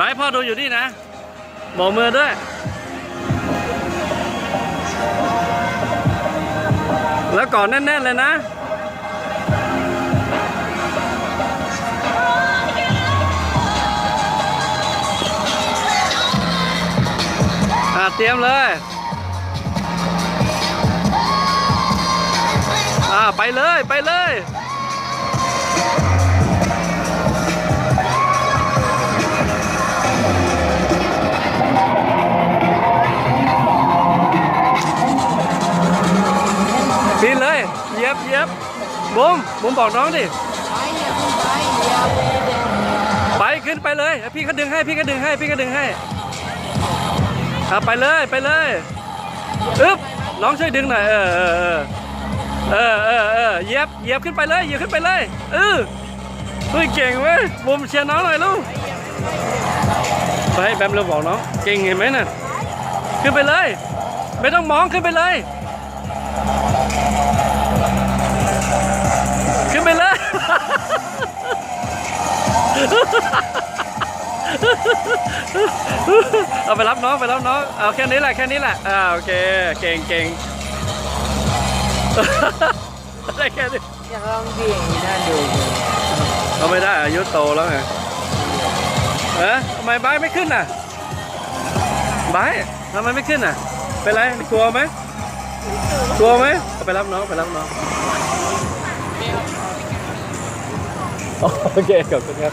ไว้พ่อดูอยู่นี่นะบอกมือด้วย แล้วก่อนแน่นๆเลยนะ อะเตรียมเลย อ่าไปเลยไปเลย เหยียบบุ้มบุ้มบอกน้องดิไปขึ้นไปเลยพี่ก็ดึงให้พี่ก็ดึงให้พี่ก็ดึงให้อะไปเลยไปเลยอึ๊บน้องช่วยดึงหน่อยเออเออเออเออเออเออเหยียบเหยียบขึ้นไปเลยเหยียบขึ้นไปเลยเออเฮ้ยเก่งเว้ยบุ้มเชียร์น้องหน่อยลูกไปแบมเราบอกน้องเก่งเห็นไหมน่ะขึ้นไปเลย ไม่ต้องมองขึ้นไปเลย ขึ้นไปเลย เอาไปรับน้องไปรับน้องเอาแค่นี้แหละแค่นี้แหละอ่าโอเคเก่งเก่งได้แค่นี้อยากลองดีอย่างนี้น่าดูเอาไม่ได้อายุโตแล้วไงเอ๊ะทำไมไบร์ทไม่ขึ้นน่ะไบร์ททำไมไม่ขึ้นน่ะเป็นไรกลัวไหมกลัวไหมเอาไปรับน้องไปรับน้อง โอเคขอบคุณครับ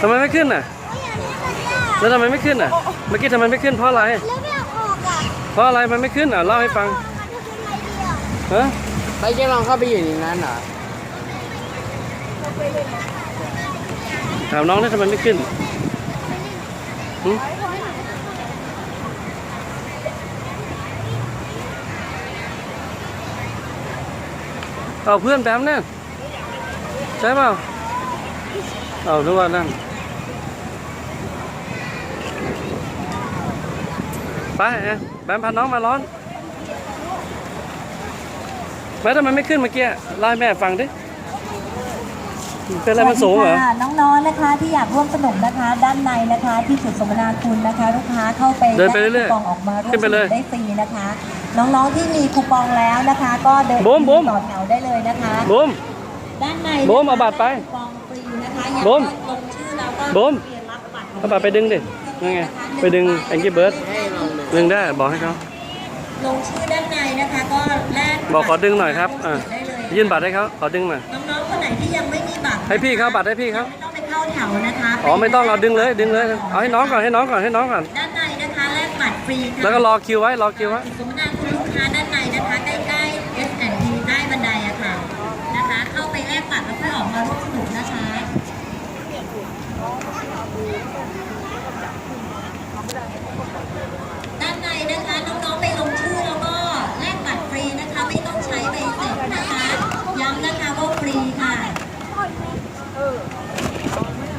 ทำไมไม่ขึ้นน่ะ แล้วทำไมไม่ขึ้นน่ะ เมื่อกี้ทำไมไม่ขึ้นเพราะอะไร แล้วไม่เอาออกอะเพราะอะไรมันไม่ขึ้นอะเล่าให้ฟังมันจะเป็นไรดีอะฮะไปจะลองเข้าไปอยู่ในนั้นเหรอถามน้องได้ทำไมไม่ขึ้น หึเอาเพื่อนแบมเนี่ยใช่เปล่าเอาทุกวันนั่นไปเอ๊บมพาน้องมาร้อนแม่ทำไมไม่ขึ้นเมื่อกี้เล่แม่ฟังดิ เป็นอะไรมันสูงเหรอ สวัสดีค่ะน้องๆนะคะที่อยากร่วมสนุกนะคะ ด้านในนะคะที่จุดสมนาคุณนะคะ ลูกค้าเข้าไปเดินไปเรื่อยๆแลกคูปองออกมาร่วขึ้มนสไปเลนุยกได้ฟรีนะคะ น้องๆที่มีคูปองแล้วนะคะ ก็เดินบูมบูมต่อแถวได้เลยนะคะ บุ้ม ด้านในบูมเอาบัตรไปคูปองฟรีนะคะอยากบูมลงชื่อแล้วก็บูมเรียนรับบัตรเอาบัตรไปดึงดินั่นไง ไปดึงแองกี้เบิร์ดให้ลองดูดึงได้ บอกให้เขา ลงชื่อด้านในนะคะ ก็แลกบอกขอดึงหน่อยครับอะได้เลยยื่นบัตรให้เขาขอดึงหน่อย น้องๆคน ไหนที่ยังไม่มีบัตรให้พี่เขาบัตรให้พี่เขาไม่ต้องไปเข้าแถวนะคะอ๋อไม่ต้องเราดึงเลยดึงเลยเอาให้น้องก่อนให้น้องก่อนให้น้องก่อนด้านในนะคะแลกบัตรฟรีค่ะแล้วก็รอคิวไว้รอคิวไว้สมนาคุณลูกค้าด้านในนะคะใกล้ๆ S&P ใต้บันไดอะค่ะนะคะ เข้าไปแลกบัตรแล้วค่อยออกมาร่วมสนุกนะคะ ด้านในนะคะน้องๆไปลงชื่อแล้วก็แลกบัตรฟรีนะคะ ไม่ต้องใช้ใบเสร็จนะคะ ย้ำนะคะว่าฟรีค่ะ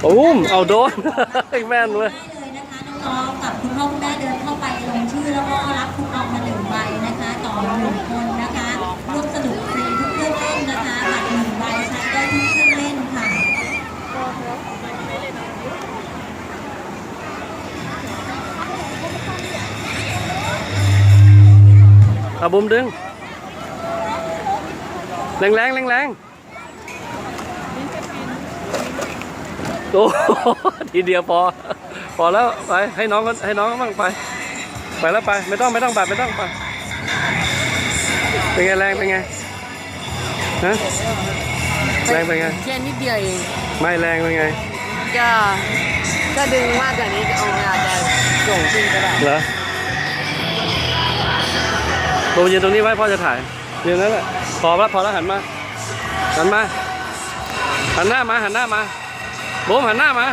ปุ้มเอาโดนแม่นเว้ยได้เลยนะคะน้องๆกับคุณพ่อคุณแม่เดินเข้าไปลงชื่อแล้วก็รับคูปองมาหนึ่งใบนะคะต่อหนึ่งคนนะคะร่วมสนุกฟรีทุกเครื่องเล่นนะคะบัตรหนึ่งใบใช้ได้ทุกเครื่องเล่นค่ะเอาบุ้มดึงแรงแรงแรงแรง โอ้โหทีเดียวพอ พอแล้วไปให้น้องก็ให้น้องก็บ้างไป ไปแล้วไป ไม่ต้องไม่ต้องบัตรไม่ต้องไป เป็นไงแรงเป็นไงฮะแรงเป็นไงแค่นิดเดียวเองไม่แรงเป็นไงก็ก็ดึงมากกว่านี้ก็เอาอาจจะส่งขึ้นก็ได้เหรอโบยืนตรงนี้ไว้พ่อจะถ่ายยืนนั้นแหละพอแล้วพอแล้วหันมาหันมาหันหน้ามาหันหน้ามา โบมหันหน้ามา